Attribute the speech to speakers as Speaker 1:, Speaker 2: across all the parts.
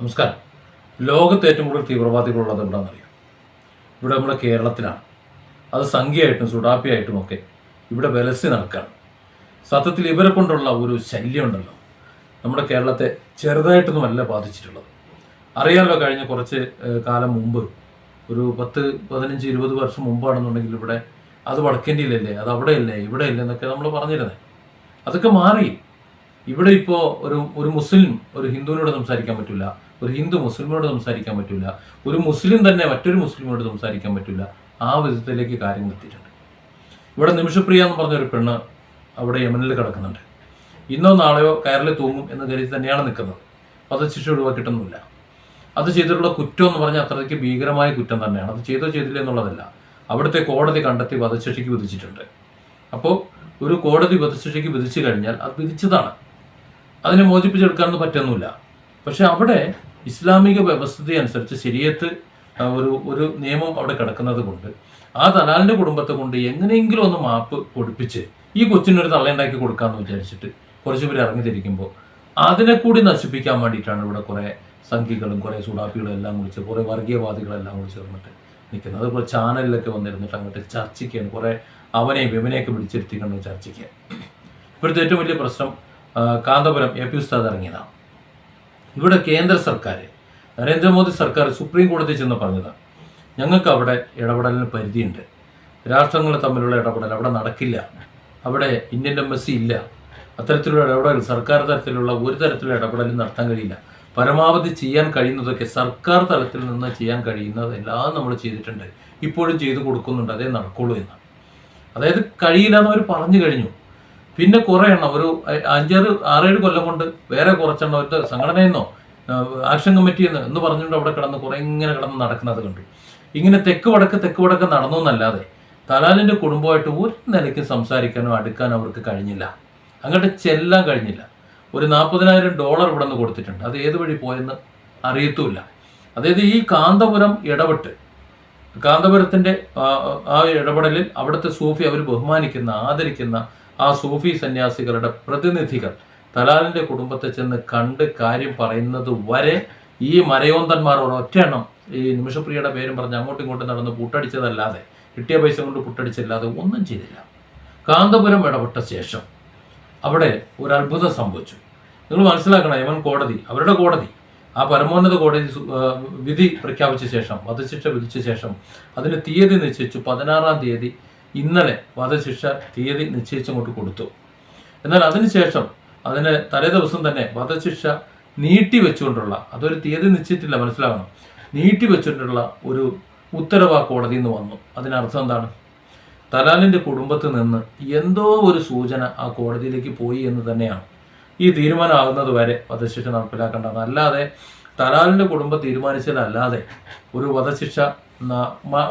Speaker 1: നമസ്കാരം. ലോകത്ത് ഏറ്റവും കൂടുതൽ തീവ്രവാദികളുള്ളത് എവിടെയാണെന്നറിയാം ഇവിടെ നമ്മുടെ കേരളത്തിലാണ്. അത് സംഖ്യയായിട്ടും സുഡാപ്പിയായിട്ടും ഒക്കെ ഇവിടെ വിലസി നടക്കുകയാണ് സത്യത്തിൽ ഇവരെ കൊണ്ടുള്ള ഒരു ശല്യം ഉണ്ടല്ലോ നമ്മുടെ കേരളത്തെ ചെറുതായിട്ടൊന്നുമല്ല ബാധിച്ചിട്ടുള്ളത്. അറിയാമല്ലോ കഴിഞ്ഞ കുറച്ച് കാലം മുമ്പ് ഒരു പത്ത് പതിനഞ്ച് ഇരുപത് വർഷം മുമ്പാണെന്നുണ്ടെങ്കിൽ ഇവിടെ അത് വടക്കേണ്ടിയില്ലല്ലേ അത് അവിടെയല്ലേ ഇവിടെയല്ലേ എന്നൊക്കെ നമ്മൾ പറഞ്ഞിരുന്നത് അതൊക്കെ മാറി. ഇവിടെ ഇപ്പോൾ ഒരു ഒരു മുസ്ലിം ഒരു ഹിന്ദുവിനോട് സംസാരിക്കാൻ പറ്റില്ല. ഒരു ഹിന്ദു മുസ്ലിമിനോട് സംസാരിക്കാൻ പറ്റില്ല ഒരു മുസ്ലിം തന്നെ മറ്റൊരു മുസ്ലിമിനോട് സംസാരിക്കാൻ പറ്റില്ല ആ വിധത്തിലേക്ക് കാര്യങ്ങൾ എത്തിയിട്ടുണ്ട്. ഇവിടെ നിമിഷപ്രിയ എന്ന് പറഞ്ഞൊരു പെണ്ണ് അവിടെ യമനിൽ കിടക്കുന്നുണ്ട്. ഇന്നോ നാളെയോ കയറിൽ തൂങ്ങും എന്ന് കരുതി തന്നെയാണ് നിൽക്കുന്നത്. വധശിക്ഷ ഒഴിവാക്കിയിട്ടൊന്നുമില്ല അത് ചെയ്തിട്ടുള്ള കുറ്റം എന്ന് പറഞ്ഞാൽ അത്രയ്ക്ക് ഭീകരമായ കുറ്റം തന്നെയാണ്. അത് ചെയ്തോ ചെയ്തില്ല എന്നുള്ളതല്ല. അവിടുത്തെ കോടതി കണ്ടെത്തി വധശിക്ഷയ്ക്ക് വിധിച്ചിട്ടുണ്ട്. അപ്പോൾ ഒരു കോടതി വധശിക്ഷയ്ക്ക് വിധിച്ചു കഴിഞ്ഞാൽ അത് വിധിച്ചതാണ്. അതിനെ മോചിപ്പിച്ചെടുക്കാനൊന്നും പറ്റുന്നില്ല പക്ഷെ അവിടെ ഇസ്ലാമിക വ്യവസ്ഥിതി അനുസരിച്ച് ശരിയത്ത് ഒരു ഒരു നിയമം അവിടെ കിടക്കുന്നത് കൊണ്ട് ആ തലാലിന്റെ കുടുംബത്തെ കൊണ്ട് എങ്ങനെയെങ്കിലും ഒന്ന് മാപ്പ് കൊടുപ്പിച്ച് ഈ കൊച്ചിനൊരു തള്ളയുണ്ടാക്കി കൊടുക്കാമെന്ന് വിചാരിച്ചിട്ട് കുറച്ച് പേര് ഇറങ്ങി തിരിക്കുമ്പോൾ അതിനെ കൂടി നശിപ്പിക്കാൻ വേണ്ടിയിട്ടാണ് ഇവിടെ കുറേ സംഖ്യകളും കുറേ സുഡാപ്പികളും എല്ലാം കുറിച്ച് കുറേ വർഗീയവാദികളെല്ലാം കുറിച്ച് വന്നിട്ട് നിൽക്കുന്നത്. അതുപോലെ ചാനലിലൊക്കെ വന്നിരുന്നിട്ട് അങ്ങോട്ട് ചർച്ചയ്ക്കാണ്. കുറേ അവനെയും വിമനെയൊക്കെ പിടിച്ചിരുത്തിക്കൊണ്ട് ചർച്ചയ്ക്ക്. ഇപ്പോഴത്തെ ഏറ്റവും വലിയ പ്രശ്നം കാന്തപുരം എ പി ഉസ്താദ് ഇറങ്ങിയതാണ്. ഇവിടെ കേന്ദ്ര സർക്കാർ നരേന്ദ്രമോദി സർക്കാർ സുപ്രീം കോടതി ചെന്ന് പറഞ്ഞതാണ് ഞങ്ങൾക്ക് അവിടെ ഇടപെടലിന് പരിധിയുണ്ട്. രാഷ്ട്രങ്ങൾ തമ്മിലുള്ള ഇടപെടൽ അവിടെ നടക്കില്ല. അവിടെ ഇന്ത്യൻ എംബസി ഇല്ല. അത്തരത്തിലുള്ള ഇടപെടൽ സർക്കാർ തലത്തിലുള്ള ഒരു തരത്തിലുള്ള ഇടപെടലും നടത്താൻ കഴിയില്ല. പരമാവധി ചെയ്യാൻ കഴിയുന്നതൊക്കെ സർക്കാർ തലത്തിൽ നിന്ന് ചെയ്യാൻ കഴിയുന്നത് എല്ലാം നമ്മൾ ചെയ്തിട്ടുണ്ട്. ഇപ്പോഴും ചെയ്തു കൊടുക്കുന്നുണ്ട്. അതേ നടക്കുള്ളൂ എന്ന്. അതായത് കഴിയില്ല എന്ന് അവർ പറഞ്ഞു കഴിഞ്ഞു. പിന്നെ കുറേ എണ്ണം ഒരു അഞ്ചാറ് ആറേഴ് കൊല്ലം കൊണ്ട് വേറെ കുറച്ചെണ്ണം ഒരു സംഘടനയെന്നോ ആക്ഷൻ കമ്മിറ്റി എന്ന് എന്ന് പറഞ്ഞുകൊണ്ട് അവിടെ കിടന്ന് കുറേ ഇങ്ങനെ കിടന്ന് നടക്കുന്നത് കണ്ടു. ഇങ്ങനെ തെക്ക് വടക്ക് തെക്ക് വടക്ക് നടന്നു എന്നല്ലാതെ തലാലിന്റെ കുടുംബമായിട്ട് ഒരു നിലയ്ക്ക് സംസാരിക്കാനോ അടുക്കാനോ അവർക്ക് കഴിഞ്ഞില്ല. അങ്ങോട്ട് ചെല്ലാൻ കഴിഞ്ഞില്ല. ഒരു നാൽപ്പതിനായിരം ഡോളർ ഇവിടെ നിന്ന് കൊടുത്തിട്ടുണ്ട്. അത് ഏത് വഴി പോയെന്ന് അറിയത്തുമില്ല. അതായത് ഈ കാന്തപുരം ഇടപെട്ട് കാന്തപുരത്തിന്റെ ആ ഇടപെടലിൽ അവിടുത്തെ സൂഫി അവർ ബഹുമാനിക്കുന്ന ആദരിക്കുന്ന ആ സൂഫി സന്യാസികളുടെ പ്രതിനിധികൾ തലാലിന്റെ കുടുംബത്തെ ചെന്ന് കണ്ട് കാര്യം പറയുന്നത് വരെ ഈ മരയോന്തന്മാർ ഒരൊറ്റെണ്ണം ഈ നിമിഷപ്രിയയുടെ പേരും പറഞ്ഞ് അങ്ങോട്ടും ഇങ്ങോട്ടും നടന്ന് പുട്ടടിച്ചതല്ലാതെ കിട്ടിയ പൈസ കൊണ്ട് പുട്ടടിച്ചല്ലാതെ ഒന്നും ചെയ്തില്ല. കാന്തപുരം ഇടപെട്ട ശേഷം അവിടെ ഒരു അത്ഭുതം സംഭവിച്ചു. നിങ്ങൾ മനസ്സിലാക്കണം യമൻ കോടതി അവരുടെ കോടതി ആ പരമോന്നത കോടതി വിധി പ്രഖ്യാപിച്ച ശേഷം വധശിക്ഷ വിധിച്ച ശേഷം അതിന് തീയതി നിശ്ചയിച്ചു പതിനാറാം തീയതി ഇന്നലെ വധശിക്ഷ തീയതി നിശ്ചയിച്ചങ്ങോട്ട് കൊടുത്തു. എന്നാൽ അതിനുശേഷം അതിന് തലേ ദിവസം തന്നെ വധശിക്ഷ നീട്ടി വെച്ചുകൊണ്ടുള്ള അതൊരു തീയതി നിശ്ചയിച്ചിട്ടില്ല മനസ്സിലാകണം നീട്ടി വെച്ചുകൊണ്ടുള്ള ഒരു ഉത്തരവ് ആ കോടതിയിൽ നിന്ന് വന്നു. അതിനർത്ഥം എന്താണ്? തലാലിന്റെ കുടുംബത്തിൽ നിന്ന് എന്തോ ഒരു സൂചന ആ കോടതിയിലേക്ക് പോയി എന്ന് തന്നെയാണ്. ഈ തീരുമാനമാകുന്നത് വരെ വധശിക്ഷ നടപ്പിലാക്കേണ്ടതാണ്. അല്ലാതെ തലാലിന്റെ കുടുംബം തീരുമാനിച്ചതല്ലാതെ ഒരു വധശിക്ഷ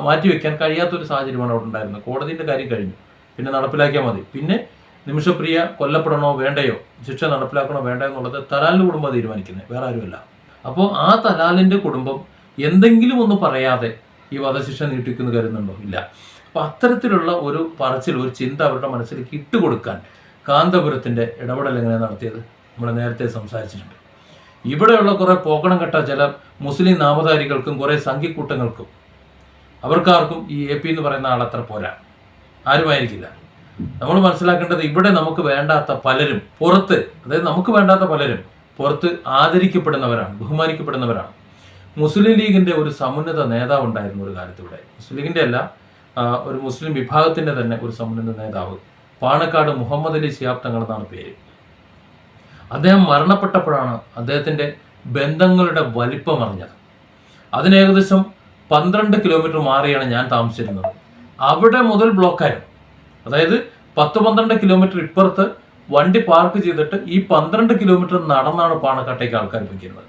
Speaker 1: മാറ്റിവെക്കാൻ കഴിയാത്തൊരു സാഹചര്യമാണ് അവിടെ ഉണ്ടായിരുന്നത്. കോടതിന്റെ കാര്യം കഴിഞ്ഞു. പിന്നെ നടപ്പിലാക്കിയാൽ മതി. പിന്നെ നിമിഷപ്രിയ കൊല്ലപ്പെടണോ വേണ്ടയോ? ശിക്ഷ നടപ്പിലാക്കണോ വേണ്ടയോ എന്നുള്ളത് തലാലിന്റെ കുടുംബം തീരുമാനിക്കുന്നത്. വേറെ ആരുമല്ല. അപ്പോൾ ആ തലാലിന്റെ കുടുംബം എന്തെങ്കിലും ഒന്ന് പറയാതെ ഈ വധശിക്ഷ നീട്ടിക്കുന്നു കരുതുന്നുണ്ടോ? ഇല്ല. അപ്പോൾ അത്തരത്തിലുള്ള ഒരു പറച്ചിൽ ഒരു ചിന്ത അവരുടെ മനസ്സിലേക്ക് ഇട്ടുകൊടുക്കാൻ കാന്തപുരത്തിന്റെ ഇടപെടൽ എങ്ങനെ നടത്തിയത്? നമ്മൾ നേരത്തെ സംസാരിച്ചിട്ടുണ്ട്. ഇവിടെയുള്ള കുറേ പോകണം കെട്ട ചില മുസ്ലിം നാമധാരികൾക്കും കുറേ സംഘിക്കൂട്ടങ്ങൾക്കും അവർക്കാർക്കും ഈ എ പി എന്ന് പറയുന്ന ആളത്ര പോരാ. ആരുമായിരിക്കില്ല. നമ്മൾ മനസ്സിലാക്കേണ്ടത് ഇവിടെ നമുക്ക് വേണ്ടാത്ത പലരും പുറത്ത് അതായത് നമുക്ക് വേണ്ടാത്ത പലരും പുറത്ത് ആദരിക്കപ്പെടുന്നവരാണ് ബഹുമാനിക്കപ്പെടുന്നവരാണ്. മുസ്ലിം ലീഗിന്റെ ഒരു സമുന്നത നേതാവ് ഉണ്ടായിരുന്നു ഒരു കാലത്ത് ഇവിടെ. മുസ്ലിം ലീഗിന്റെ അല്ല ഒരു മുസ്ലിം വിഭാഗത്തിന്റെ തന്നെ ഒരു സമുന്നത നേതാവ്. പാണക്കാട് മുഹമ്മദ് അലി ശിഹാബ് എന്നാണ് പേര്. അദ്ദേഹം മരണപ്പെട്ടപ്പോഴാണ് അദ്ദേഹത്തിന്റെ ബന്ധങ്ങളുടെ വലിപ്പം അറിഞ്ഞത്. അതിനേകദേശം പന്ത്രണ്ട് കിലോമീറ്റർ മാറിയാണ് ഞാൻ താമസിച്ചിരുന്നത്. അവിടെ മുതൽ ബ്ലോക്കായിരുന്നു. അതായത് പത്ത് പന്ത്രണ്ട് കിലോമീറ്റർ ഇപ്പുറത്ത് വണ്ടി പാർക്ക് ചെയ്തിട്ട് ഈ പന്ത്രണ്ട് കിലോമീറ്റർ നടന്നാണ് പാണക്കാട്ടേക്ക് ആൾക്കാർ പോയിക്കുന്നത്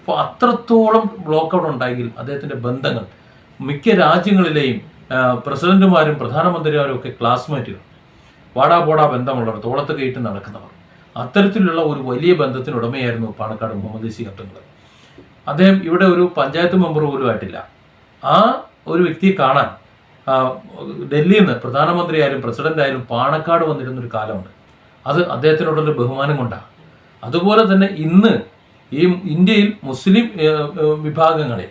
Speaker 1: അപ്പോൾ അത്രത്തോളം ബ്ലോക്ക് അവിടെ ഉണ്ടായെങ്കിൽ അദ്ദേഹത്തിന്റെ ബന്ധങ്ങൾ മിക്ക രാജ്യങ്ങളിലെയും പ്രസിഡന്റുമാരും പ്രധാനമന്ത്രിമാരും ഒക്കെ ക്ലാസ്മേറ്റുകൾ വാടാ പോടാ ബന്ധമുള്ളവർ തോളത്ത് കയറ്റി നടക്കുന്നവർ. അത്തരത്തിലുള്ള ഒരു വലിയ ബന്ധത്തിന് ഉടമയായിരുന്നു പാണക്കാട് മുഹമ്മദ് സി അബ്ദുങ്ങൾ അദ്ദേഹം ഇവിടെ ഒരു പഞ്ചായത്ത് മെമ്പർ പോലും ആയിട്ടില്ല. ആ ഒരു വ്യക്തിയെ കാണാൻ ഡൽഹിയിൽ നിന്ന് പ്രധാനമന്ത്രി ആയാലും പ്രസിഡന്റ് ആയാലും പാണക്കാട് വന്നിരുന്ന ഒരു കാലമുണ്ട്. അത് അദ്ദേഹത്തിനോടുള്ള ബഹുമാനം കൊണ്ടാണ്. അതുപോലെ തന്നെ ഇന്ന് ഈ ഇന്ത്യയിൽ മുസ്ലിം വിഭാഗങ്ങളിൽ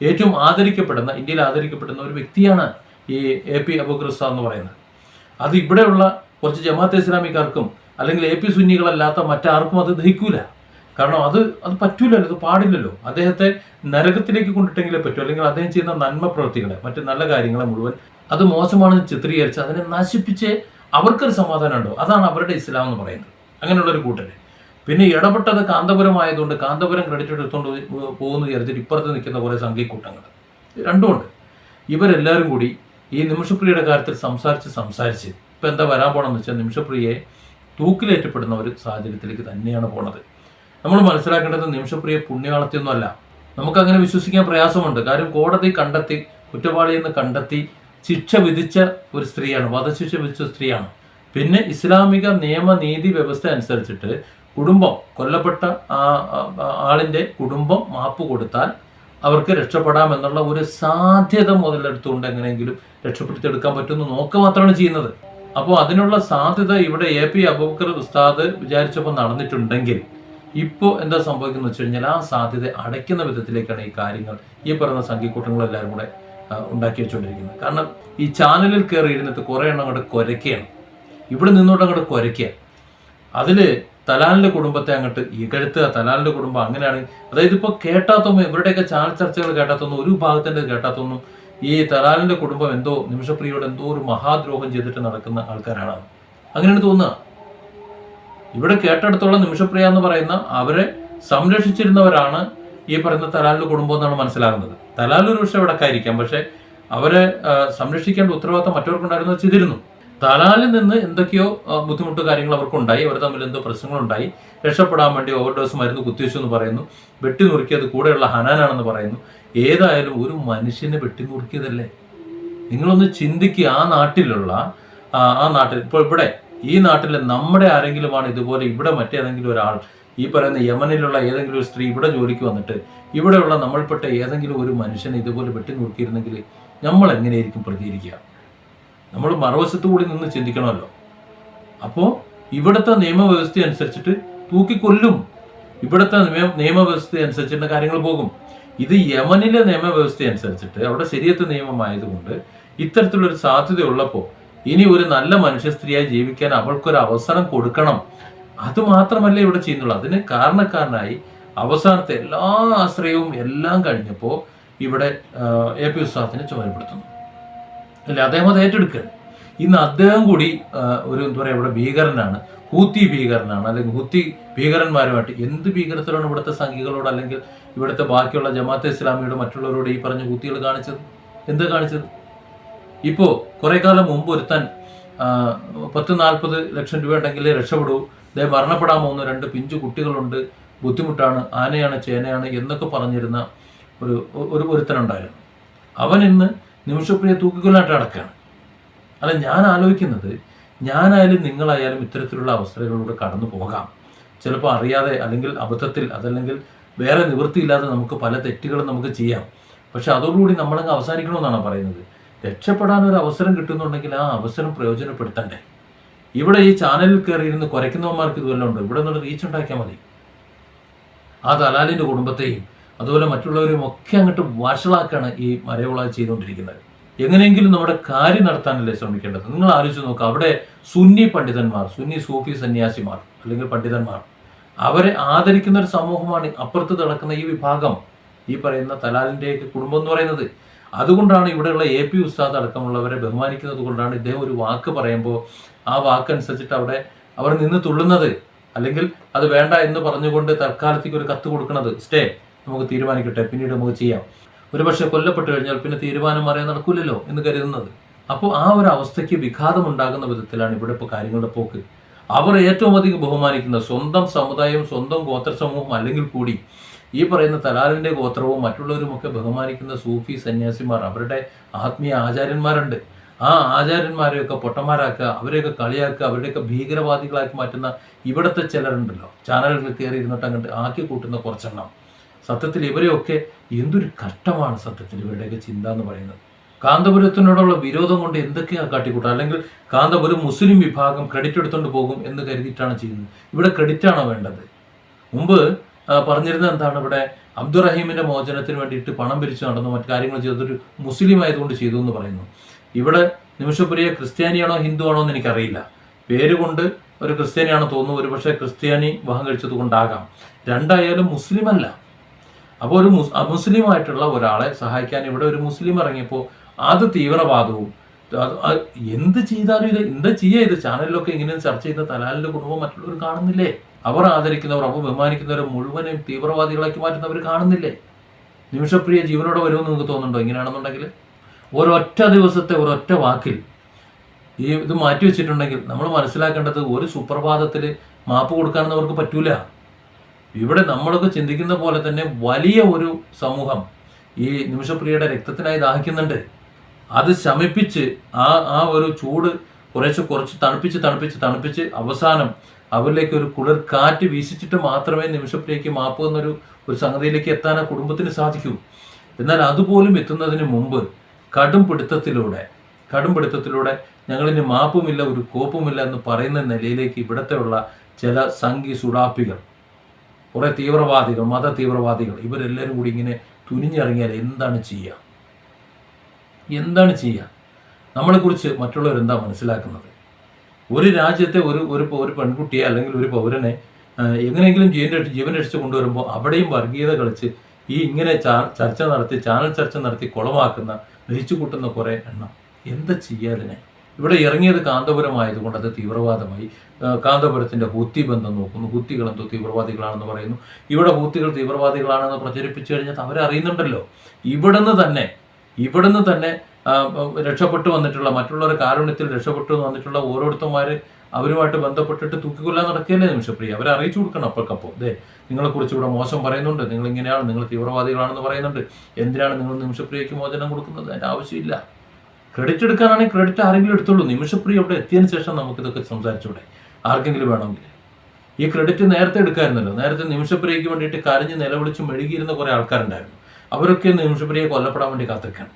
Speaker 1: ഏറ്റവും ആദരിക്കപ്പെടുന്ന ഇന്ത്യയിൽ ആദരിക്കപ്പെടുന്ന ഒരു വ്യക്തിയാണ് ഈ എ പി അബുഖ്രിസ്ത എന്ന് പറയുന്നത്. അത് ഇവിടെയുള്ള കുറച്ച് ജമാഅത്ത് ഇസ്ലാമിക്കാർക്കും അല്ലെങ്കിൽ എ പി സുന്നികളല്ലാത്ത മറ്റാർക്കും അത് ദഹിക്കൂല. കാരണം അത് അത് പറ്റൂലല്ലോ അത് പാടില്ലല്ലോ. അദ്ദേഹത്തെ നരകത്തിലേക്ക് കൊണ്ടിട്ടെങ്കിലേ പറ്റൂ. അല്ലെങ്കിൽ അദ്ദേഹം ചെയ്യുന്ന നന്മ പ്രവൃത്തികളെ മറ്റ് നല്ല കാര്യങ്ങളെ മുഴുവൻ അത് മോശമാണെന്ന് ചിത്രീകരിച്ച് അതിനെ നശിപ്പിച്ച് അവർക്കൊരു സമാധാനം ഉണ്ടോ? അതാണ് അവരുടെ ഇസ്ലാം എന്ന് പറയുന്നത്. അങ്ങനെയുള്ളൊരു കൂട്ടര്. പിന്നെ ഇടപെട്ടത് കാന്തപുരമായതുകൊണ്ട് കാന്തപുരം ക്രെഡിറ്റ് എടുത്തുകൊണ്ട് പോകുന്നു വിചാരിച്ചിട്ട് ഇപ്പുറത്ത് നിൽക്കുന്ന കുറേ സംഘിക്കൂട്ടങ്ങൾ. രണ്ടുമുണ്ട് ഇവരെല്ലാവരും കൂടി ഈ നിമിഷപ്രിയയുടെ കാര്യത്തിൽ സംസാരിച്ച് സംസാരിച്ച് ഇപ്പം എന്താ വരാൻ പോകണമെന്ന് വെച്ചാൽ നിമിഷപ്രിയയെ തൂക്കിലേറ്റപ്പെടുന്ന ഒരു സാഹചര്യത്തിലേക്ക് തന്നെയാണ് പോണത്. നമ്മൾ മനസ്സിലാക്കേണ്ടത് നിമിഷപ്രിയ പുണ്യാളത്തിയൊന്നുമല്ല. നമുക്കങ്ങനെ വിശ്വസിക്കാൻ പ്രയാസമുണ്ട്. കാര്യം കോടതി കണ്ടെത്തി കുറ്റവാളിയെന്ന് കണ്ടെത്തി ശിക്ഷ വിധിച്ച ഒരു സ്ത്രീയാണ് വധശിക്ഷ വിധിച്ച സ്ത്രീയാണ്. പിന്നെ ഇസ്ലാമിക നിയമനീതി വ്യവസ്ഥ അനുസരിച്ചിട്ട് കുടുംബം കൊല്ലപ്പെട്ട ആ ആ- ആ- ആളിന്റെ കുടുംബം മാപ്പ് കൊടുത്താൽ അവർക്ക് രക്ഷപ്പെടാമെന്നുള്ള ഒരു സാധ്യത മുതലെടുത്തുകൊണ്ട് എങ്ങനെയെങ്കിലും രക്ഷപ്പെടുത്തിയെടുക്കാൻ പറ്റുമെന്ന് നോക്കുക മാത്രമാണ് ചെയ്യുന്നത്. അപ്പോൾ അതിനുള്ള സാധ്യത ഇവിടെ എ പി അബൂബക്കർ ഉസ്താദ് വിചാരിച്ചപ്പോൾ നടന്നിട്ടുണ്ടെങ്കിൽ ഇപ്പോൾ എന്താ സംഭവിക്കുന്നത് വെച്ച് കഴിഞ്ഞാൽ ആ സാധ്യത അടയ്ക്കുന്ന വിധത്തിലേക്കാണ് ഈ കാര്യങ്ങൾ ഈ പറയുന്ന സംഘിക്കൂട്ടങ്ങളെല്ലാവരും കൂടെ ഉണ്ടാക്കി വെച്ചുകൊണ്ടിരിക്കുന്നത് കാരണം ഈ ചാനലിൽ കയറി ഇരുന്നിട്ട് കുറേ എണ്ണം അങ്ങോട്ട് കുരയ്ക്കുകയാണ്. ഇവിടെ നിന്നോട്ട് അങ്ങോട്ട് കുരയ്ക്കുക. അതിൽ തലാലിന്റെ കുടുംബത്തെ അങ്ങോട്ട് ഇകഴ്ത്തുക തലാലിന്റെ കുടുംബം അങ്ങനെയാണ്. അതായത് ഇപ്പോൾ കേട്ടാത്തൊന്നും ഇവരുടെയൊക്കെ ചാനൽ ചർച്ചകൾ കേട്ടാത്തൊന്നും ഒരു ഭാഗത്തിന്റെ കേട്ടാത്തൊന്നും ഈ തലാലിന്റെ കുടുംബം എന്തോ നിമിഷപ്രിയോട് എന്തോ ഒരു മഹാദ്രോഹം ചെയ്തിട്ട് നടക്കുന്ന ആൾക്കാരാണ്. അങ്ങനെയാണ് തോന്നുക. ഇവിടെ കേട്ടെടുത്തോളം നിമിഷപ്രിയ എന്ന് പറയുന്ന അവരെ സംരക്ഷിച്ചിരുന്നവരാണ് ഈ പറയുന്ന തലാലിന്റെ കുടുംബം എന്നാണ് മനസ്സിലാകുന്നത്. തലാൽ ഒരു പക്ഷേ ആയിരിക്കാം പക്ഷെ അവരെ സംരക്ഷിക്കേണ്ട ഉത്തരവാദിത്തം മറ്റവർക്കുണ്ടായിരുന്നു ചെയ്തിരുന്നു തലാലിൽ നിന്ന് എന്തൊക്കെയോ ബുദ്ധിമുട്ട് കാര്യങ്ങൾ അവർക്കുണ്ടായി. അവർ തമ്മിൽ എന്തോ പ്രശ്നങ്ങളുണ്ടായി. രക്ഷപ്പെടാൻ വേണ്ടി ഓവർഡോസ് മരുന്ന് കുത്തിവെച്ചു എന്ന് പറയുന്നു. വെട്ടി നുറുക്കിയത് കൂടെയുള്ള ഹനാനാണെന്ന് പറയുന്നു. ഏതായാലും ഒരു മനുഷ്യനെ വെട്ടി നുറുക്കിയതല്ലേ? നിങ്ങളൊന്ന് ചിന്തിക്കുക ആ നാട്ടിലുള്ള ആ ആ നാട്ടിൽ ഇപ്പോൾ ഇവിടെ ഈ നാട്ടിലെ നമ്മുടെ ആരെങ്കിലുമാണ് ഇതുപോലെ ഇവിടെ മറ്റേതെങ്കിലും ഒരാൾ ഈ പറയുന്ന യമനിലുള്ള ഏതെങ്കിലും ഒരു സ്ത്രീ ഇവിടെ ജോലിക്ക് വന്നിട്ട് ഇവിടെയുള്ള നമ്മൾപ്പെട്ട ഏതെങ്കിലും ഒരു മനുഷ്യനെ ഇതുപോലെ വെട്ടി നുറുക്കിയിരുന്നെങ്കിൽ നമ്മൾ എങ്ങനെയായിരിക്കും പ്രതികരിക്കുക? നമ്മൾ മറുവശത്തു കൂടി നിന്ന് ചിന്തിക്കണമല്ലോ. അപ്പോൾ ഇവിടുത്തെ നിയമവ്യവസ്ഥ അനുസരിച്ചിട്ട് തൂക്കിക്കൊല്ലും. ഇവിടുത്തെ നിയമ നിയമവ്യവസ്ഥ അനുസരിച്ചിട്ട് കാര്യങ്ങൾ പോകും. ഇത് യമനിലെ നിയമവ്യവസ്ഥ അനുസരിച്ചിട്ട് അവിടെ ശരിയത്ത് നിയമമായതുകൊണ്ട് ഇത്തരത്തിലൊരു സാധ്യത ഉള്ളപ്പോൾ ഇനി ഒരു നല്ല മനുഷ്യ സ്ത്രീയായി ജീവിക്കാൻ അവൾക്കൊരു അവസരം കൊടുക്കണം. അത് മാത്രമല്ല ഇവിടെ ചെയ്യുന്നുള്ളൂ. അതിന് കാരണക്കാരനായി അവസാനത്തെ എല്ലാ ആശ്രയവും എല്ലാം കഴിഞ്ഞപ്പോൾ ഇവിടെ എ പി ഉസ്താദിനെ ചുമതലപ്പെടുത്തുന്നു. അല്ല? അദ്ദേഹം അത് ഏറ്റെടുക്കുകയാണ്. ഇന്ന് അദ്ദേഹം കൂടി ഒരു എന്താ പറയുക ഇവിടെ ഭീകരനാണ്. ഹൂത്തി ഭീകരനാണ്. അല്ലെങ്കിൽ ഹൂത്തി ഭീകരന്മാരുമായിട്ട് എന്ത് ഭീകരത്തിലാണ് ഇവിടുത്തെ സംഘികളോട് അല്ലെങ്കിൽ ഇവിടുത്തെ ബാക്കിയുള്ള ജമാഅത്തെ ഇസ്ലാമിയോട് മറ്റുള്ളവരോട് ഈ പറഞ്ഞ ഹൂത്തികൾ കാണിച്ചത്? എന്താ കാണിച്ചത്? ഇപ്പോൾ കുറേ കാലം മുമ്പ് ഒരുത്തൻ പത്ത് നാൽപ്പത് ലക്ഷം രൂപ ഉണ്ടെങ്കിൽ രക്ഷപ്പെടൂ ദേ മരണപ്പെടാൻ പോകുന്ന രണ്ട് പിഞ്ചു കുട്ടികളുണ്ട്. ബുദ്ധിമുട്ടാണ്. ആനയാണ് ചേനയാണ് എന്നൊക്കെ പറഞ്ഞിരുന്ന ഒരു ഒരു ഒരുത്തനുണ്ടായിരുന്നു. അവൻ ഇന്ന് നിമിഷപ്രിയ തൂക്കിക്കൊല്ലാട്ട് അടക്കാണ് അല്ല ഞാൻ ആലോചിക്കുന്നത് ഞാനായാലും നിങ്ങളായാലും ഇത്തരത്തിലുള്ള അവസരങ്ങളിലൂടെ കടന്നു പോകാം. ചിലപ്പോൾ അറിയാതെ അല്ലെങ്കിൽ അബദ്ധത്തിൽ അതല്ലെങ്കിൽ വേറെ നിവൃത്തിയില്ലാതെ നമുക്ക് പല തെറ്റുകളും നമുക്ക് ചെയ്യാം. പക്ഷെ അതോടുകൂടി നമ്മളങ്ങ് അവസാനിക്കണമെന്നാണ് പറയുന്നത്. രക്ഷപ്പെടാൻ ഒരു അവസരം കിട്ടുന്നുണ്ടെങ്കിൽ ആ അവസരം പ്രയോജനപ്പെടുത്തണ്ടേ? ഇവിടെ ഈ ചാനലിൽ കയറിയിരുന്ന് കുറയ്ക്കുന്നവന്മാർക്ക് ഇതുവല്ല ഉണ്ട്. ഇവിടെ നിന്നുള്ള റീച്ച് ഉണ്ടാക്കിയാൽ മതി. ആ ദലാലിന്റെ കുടുംബത്തെയും അതുപോലെ മറ്റുള്ളവരും ഒക്കെ അങ്ങോട്ട് വഷളാക്കാണ് ഈ മരവിള ചെയ്തുകൊണ്ടിരിക്കുന്നത്. എങ്ങനെയെങ്കിലും നമ്മുടെ കാര്യം നടത്താനല്ലേ ശ്രമിക്കേണ്ടത്? നിങ്ങൾ ആലോചിച്ച് നോക്കുക അവിടെ സുന്നി പണ്ഡിതന്മാർ സുന്നി സൂഫി സന്യാസിമാർ അല്ലെങ്കിൽ പണ്ഡിതന്മാർ അവരെ ആദരിക്കുന്ന ഒരു സമൂഹമാണ് അപ്പുറത്ത് നടക്കുന്ന ഈ വിഭാഗം ഈ പറയുന്ന തലാലിന്റെയൊക്കെ കുടുംബം എന്ന് പറയുന്നത്. അതുകൊണ്ടാണ് ഇവിടെയുള്ള എ പി ഉസ്താദ് അടക്കമുള്ളവരെ ബഹുമാനിക്കുന്നത് കൊണ്ടാണ് ഇദ്ദേഹം ഒരു വാക്ക് പറയുമ്പോൾ ആ വാക്കനുസരിച്ചിട്ട് അവിടെ അവർ നിന്ന് തുള്ളുന്നത്. അല്ലെങ്കിൽ അത് വേണ്ട എന്ന് പറഞ്ഞുകൊണ്ട് തൽക്കാലത്തേക്ക് ഒരു കത്ത് കൊടുക്കുന്നത്. സ്റ്റേ നമുക്ക് തീരുമാനിക്കട്ടെ. പിന്നീട് നമുക്ക് ചെയ്യാം. ഒരുപക്ഷെ കൊല്ലപ്പെട്ടു കഴിഞ്ഞാൽ പിന്നെ തീരുമാനം അറിയാൻ നടക്കില്ലല്ലോ എന്ന് കരുതുന്നത്. അപ്പോൾ ആ ഒരു അവസ്ഥയ്ക്ക് വിഘാതം ഉണ്ടാകുന്ന വിധത്തിലാണ് ഇവിടെ ഇപ്പോൾ കാര്യങ്ങളുടെ പോക്ക്. അവർ ഏറ്റവും അധികം ബഹുമാനിക്കുന്ന സ്വന്തം സമുദായം സ്വന്തം ഗോത്ര സമൂഹം അല്ലെങ്കിൽ കൂടി ഈ പറയുന്ന തലാലിന്റെ ഗോത്രവും മറ്റുള്ളവരുമൊക്കെ ബഹുമാനിക്കുന്ന സൂഫി സന്യാസിമാർ അവരുടെ ആത്മീയ ആചാര്യന്മാരുണ്ട്. ആ ആചാര്യന്മാരെയൊക്കെ പൊട്ടന്മാരാക്കുക അവരെയൊക്കെ കളിയാക്കുക അവരുടെയൊക്കെ ഭീകരവാദികളാക്കി മാറ്റുന്ന ഇവിടുത്തെ ചിലരുണ്ടല്ലോ. ചാനലുകൾ കയറി ഇരുന്നിട്ട് അങ്ങോട്ട് ആക്കി കൂട്ടുന്ന കുറച്ചെണ്ണം. സത്യത്തിൽ ഇവരെയൊക്കെ എന്തൊരു കഷ്ടമാണ് സത്യത്തിൽ ഇവരുടെയൊക്കെ ചിന്ത എന്ന് പറയുന്നത്. കാന്തപുരത്തിനോടുള്ള വിരോധം കൊണ്ട് എന്തൊക്കെയാണ് കാട്ടിക്കൂട്ടുക അല്ലെങ്കിൽ കാന്തപുരം മുസ്ലിം വിഭാഗം ക്രെഡിറ്റ് എടുത്തുകൊണ്ട് പോകും എന്ന് കരുതിയിട്ടാണ് ചെയ്യുന്നത്. ഇവിടെ ക്രെഡിറ്റ് ആണോ വേണ്ടത്? മുമ്പ് പറഞ്ഞിരുന്നത് എന്താണ്? ഇവിടെ അബ്ദുറഹീമിന്റെ മോചനത്തിന് വേണ്ടിയിട്ട് പണം പിരിച്ചു നടന്നു മറ്റു കാര്യങ്ങൾ ചെയ്തൊരു മുസ്ലിം ആയതുകൊണ്ട് ചെയ്തു എന്ന് പറയുന്നു. ഇവിടെ നിമിഷപുരിയെ ക്രിസ്ത്യാനിയാണോ ഹിന്ദു ആണോ എന്ന് എനിക്കറിയില്ല. പേരുകൊണ്ട് ഒരു ക്രിസ്ത്യാനിയാണോ തോന്നുന്നു. ഒരുപക്ഷെ ക്രിസ്ത്യാനി വിവാഹം കഴിച്ചത് കൊണ്ടാകാം. രണ്ടായാലും മുസ്ലിം അല്ല അപ്പോൾ ഒരു മുസ് മുസ്ലിം ആയിട്ടുള്ള ഒരാളെ സഹായിക്കാൻ ഇവിടെ ഒരു മുസ്ലിം ഇറങ്ങിയപ്പോൾ അത് തീവ്രവാദവും. എന്ത് ചെയ്താലും ഇത് എന്താ ചെയ്യുക ഇത്? ചാനലിലൊക്കെ ഇങ്ങനെ ചർച്ച ചെയ്യുന്ന തലാലിന്റെ കുടുംബം മറ്റുള്ളവർ കാണുന്നില്ലേ? അവർ ആദരിക്കുന്നവർ അവർ ബഹുമാനിക്കുന്നവർ മുഴുവനും തീവ്രവാദികളാക്കി മാറ്റുന്നവർ കാണുന്നില്ലേ? നിമിഷപ്രിയ ജീവനോടെ വരുമെന്ന് നിങ്ങൾക്ക് തോന്നുന്നുണ്ടോ? ഇങ്ങനെയാണെന്നുണ്ടെങ്കിൽ ഒരൊറ്റ ദിവസത്തെ ഒരൊറ്റ വാക്കിൽ ഈ ഇത് മാറ്റി വെച്ചിട്ടുണ്ടെങ്കിൽ നമ്മൾ മനസ്സിലാക്കേണ്ടത് ഒരു സുപ്രഭാതത്തിൽ മാപ്പ് കൊടുക്കാനൊന്നും അവർക്ക് പറ്റൂല. ഇവിടെ നമ്മളൊക്കെ ചിന്തിക്കുന്ന പോലെ തന്നെ വലിയ ഒരു സമൂഹം ഈ നിമിഷപ്രിയയുടെ രക്തത്തിനായി ദാഹിക്കുന്നുണ്ട്. അത് ശമിപ്പിച്ച് ആ ആ ഒരു ചൂട് കുറേശ്ശെ കുറച്ച് തണുപ്പിച്ച് തണുപ്പിച്ച് തണുപ്പിച്ച് അവസാനം അവരിലേക്ക് ഒരു കുളിർ കാറ്റ് വീശിച്ചിട്ട് മാത്രമേ നിമിഷപ്രിയയ്ക്ക് മാപ്പ് എന്നൊരു ഒരു സംഗതിയിലേക്ക് എത്താൻ ആ കുടുംബത്തിന് സാധിക്കൂ. എന്നാൽ അതുപോലും എത്തുന്നതിന് മുമ്പ് കടും പിടുത്തത്തിലൂടെ കടും പിടുത്തത്തിലൂടെ ഞങ്ങളിന് മാപ്പുമില്ല ഒരു കോപ്പുമില്ല എന്ന് പറയുന്ന നിലയിലേക്ക് ഇവിടത്തെ ഉള്ള ചില സംഘി സുഡാപ്പികൾ കുറെ തീവ്രവാദികൾ മത തീവ്രവാദികൾ. ഇവരെല്ലാവരും കൂടി ഇങ്ങനെ തുനിഞ്ഞിറങ്ങിയാൽ എന്താണ് ചെയ്യുക എന്താണ് ചെയ്യുക നമ്മളെക്കുറിച്ച് മറ്റുള്ളവർ എന്താ മനസ്സിലാക്കുന്നത്? ഒരു രാജ്യത്തെ ഒരു ഒരു ഒരു പെൺകുട്ടിയെ അല്ലെങ്കിൽ ഒരു പൗരനെ എങ്ങനെയെങ്കിലും ജീവൻ ജീവൻ രക്ഷിച്ച് കൊണ്ടുവരുമ്പോൾ അവിടെയും വർഗീയത കളിച്ച് ഈ ഇങ്ങനെ ചർച്ച നടത്തി ചാനൽ ചർച്ച നടത്തി കുളമാക്കുന്ന ദഹിച്ചു കൂട്ടുന്ന കുറേ എണ്ണം. എന്താ ചെയ്യാതിനെ ഇവിടെ ഇറങ്ങിയത് കാന്തപുരമായതുകൊണ്ട് അത് തീവ്രവാദമായി. കാന്തപുരത്തിന്റെ ഹൂത്തി ബന്ധം നോക്കുന്നു. ഹൂത്തികൾ എന്തോ തീവ്രവാദികളാണെന്ന് പറയുന്നു. ഇവിടെ ഹൂത്തികൾ തീവ്രവാദികളാണെന്ന് പ്രചരിപ്പിച്ചു കഴിഞ്ഞാൽ അവരറിയുന്നുണ്ടല്ലോ. ഇവിടുന്ന് തന്നെ ഇവിടുന്ന് തന്നെ രക്ഷപ്പെട്ടു വന്നിട്ടുള്ള മറ്റുള്ളവർ കാരുണ്യത്തിൽ രക്ഷപ്പെട്ടു വന്നിട്ടുള്ള ഓരോരുത്തന്മാർ അവരുമായിട്ട് ബന്ധപ്പെട്ടിട്ട് തൂക്കിക്കൊല്ലാൻ നടക്കുകയല്ലേ നിമിഷപ്രിയ? അവരെ അറിയിച്ചു കൊടുക്കണം അപ്പോഴക്കപ്പോൾ അതെ നിങ്ങളെക്കുറിച്ച് ഇവിടെ മോശം പറയുന്നുണ്ട്. നിങ്ങൾ ഇങ്ങനെയാണ് നിങ്ങൾ തീവ്രവാദികളാണെന്ന് പറയുന്നുണ്ട്. എന്തിനാണ് നിങ്ങൾ നിമിഷപ്രിയയ്ക്ക് മോചനം കൊടുക്കുന്നത്? അതിന്റെ ആവശ്യമില്ല. ക്രെഡിറ്റ് എടുക്കാനാണെങ്കിൽ ക്രെഡിറ്റ് ആരെങ്കിലും എടുത്തോളൂ. നിമിഷപ്രിയ അവിടെ എത്തിയതിന് ശേഷം നമുക്കിതൊക്കെ സംസാരിച്ചൂടെ. ആർക്കെങ്കിലും വേണമെങ്കിൽ. ഈ ക്രെഡിറ്റ് നേരത്തെ എടുക്കായിരുന്നല്ലോ. നേരത്തെ നിമിഷപ്രിയയ്ക്ക് വേണ്ടിയിട്ട് കരഞ്ഞ് നിലവിളിച്ച് മെഴുകിയിരുന്ന കുറേ ആൾക്കാരുണ്ടായിരുന്നു. അവരൊക്കെ നിമിഷപ്രിയെ കൊല്ലപ്പെടാൻ വേണ്ടി കാത്തിരിക്കണം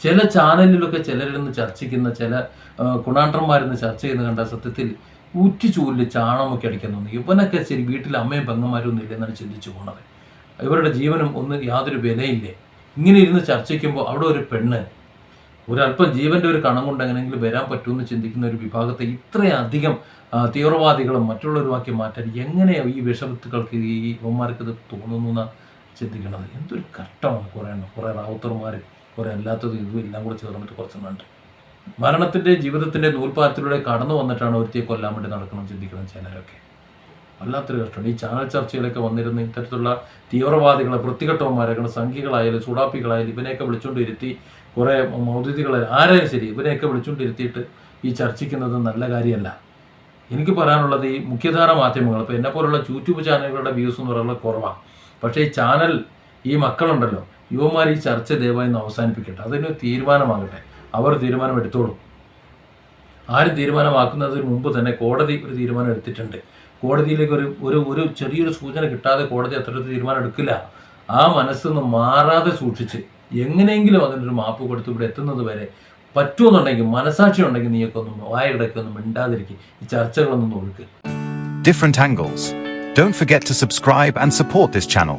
Speaker 1: ചില ചാനലിലൊക്കെ ചിലരിന്ന് ചർച്ചിക്കുന്ന ചില ആ, കുണാണ്ടന്മാരിന്ന് ചർച്ച ചെയ്യുന്ന കണ്ട സത്യത്തിൽ ഉറ്റി ചാണമൊക്കെ അടിക്കാൻ തോന്നി. ഇവനൊക്കെ ശരി വീട്ടിൽ അമ്മയും പെങ്ങന്മാരും ഒന്നും ഇല്ലെന്നാണ് ചിന്തിച്ചു പോണത്. ഇവരുടെ ജീവനും ഒന്ന് യാതൊരു വിലയില്ലേ. ഇങ്ങനെ ഇരുന്ന് ചർച്ചിക്കുമ്പോൾ അവിടെ ഒരു പെണ്ണ് ഒരല്പം ജീവന്റെ ഒരു കണം കൊണ്ട് എങ്ങനെയെങ്കിലും വരാൻ പറ്റുമെന്ന് ചിന്തിക്കുന്ന ഒരു വിഭാഗത്തെ ഇത്രയധികം തീവ്രവാദികളും മറ്റുള്ളവരുമാക്കി മാറ്റാൻ എങ്ങനെയാണ് ഈ വിഷവത്തുക്കൾക്ക് ഈ ഇവന്മാർക്ക് ഇത് തോന്നുന്നു എന്നാണ് ചിന്തിക്കണത് എന്തൊരു കഷ്ടമാണ് കുറേ എണ്ണം. കുറേ റാവുത്തർമാർ കുറേ അല്ലാത്തത് ഇതും എല്ലാം കൂടെ ചേർന്നിട്ട് കുറച്ചെണ്ണുണ്ട് മരണത്തിന്റെ ജീവിതത്തിന്റെ നൂൽപ്പാലത്തിലൂടെ കടന്നു വന്നിട്ടാണ് ഒരുത്തിയെ കൊല്ലാൻ വേണ്ടി നടക്കണം ചിന്തിക്കണം ചിലരൊക്കെ. വല്ലാത്തൊരു കഷ്ടമാണ് ഈ ചാനൽ ചർച്ചയിലൊക്കെ വന്നിരുന്ന ഇത്തരത്തിലുള്ള തീവ്രവാദികളെ വൃത്തികെട്ടവന്മാരെ സംഘികളായാലും ചൂടാപ്പികളായാലും ഇവനെയൊക്കെ വിളിച്ചുകൊണ്ട് ഇരുത്തി കുറേ മൗദ്യതികളെ ആരായാലും ശരി ഇവരെയൊക്കെ വിളിച്ചുകൊണ്ടിരുത്തിയിട്ട് ഈ ചർച്ചിക്കുന്നത് നല്ല കാര്യമല്ല. എനിക്ക് പറയാനുള്ളത് ഈ മുഖ്യധാര മാധ്യമങ്ങൾ ഇപ്പോൾ എന്നെ പോലുള്ള യൂട്യൂബ് ചാനലുകളുടെ വ്യൂസ് എന്ന് പറയുന്നത് കുറവാണ് പക്ഷേ ഈ ചാനൽ ഈ മക്കളുണ്ടല്ലോ യുവമാർ ഈ ചർച്ച ദയവായി ഒന്ന് അവസാനിപ്പിക്കട്ടെ. അതൊരു തീരുമാനമാകട്ടെ. അവർ തീരുമാനം എടുത്തോളും. ആരും തീരുമാനമാക്കുന്നതിന് മുമ്പ് തന്നെ കോടതി ഒരു തീരുമാനം എടുത്തിട്ടുണ്ട്. കോടതിയിലേക്ക് ഒരു ഒരു ഒരു ചെറിയൊരു സൂചന കിട്ടാതെ കോടതി അത്തരത്തിൽ തീരുമാനം എടുക്കില്ല. ആ മനസ്സൊന്ന് മാറാതെ സൂക്ഷിച്ച് എങ്ങനെയെങ്കിലും അതിനൊരു മാപ്പ് കൊടുത്ത് ഇവിടെ എത്തുന്നത് വരെ പറ്റുമെന്നുണ്ടെങ്കിൽ മനസാക്ഷി ഉണ്ടെങ്കിൽ നീയൊക്കെ ഒന്നും വായടക്കി ഒന്നും മിണ്ടാതിരിക്കും ഈ ചർച്ചകളൊന്നും ഒഴുക്ക്
Speaker 2: different angles. Don't forget to subscribe and support this channel.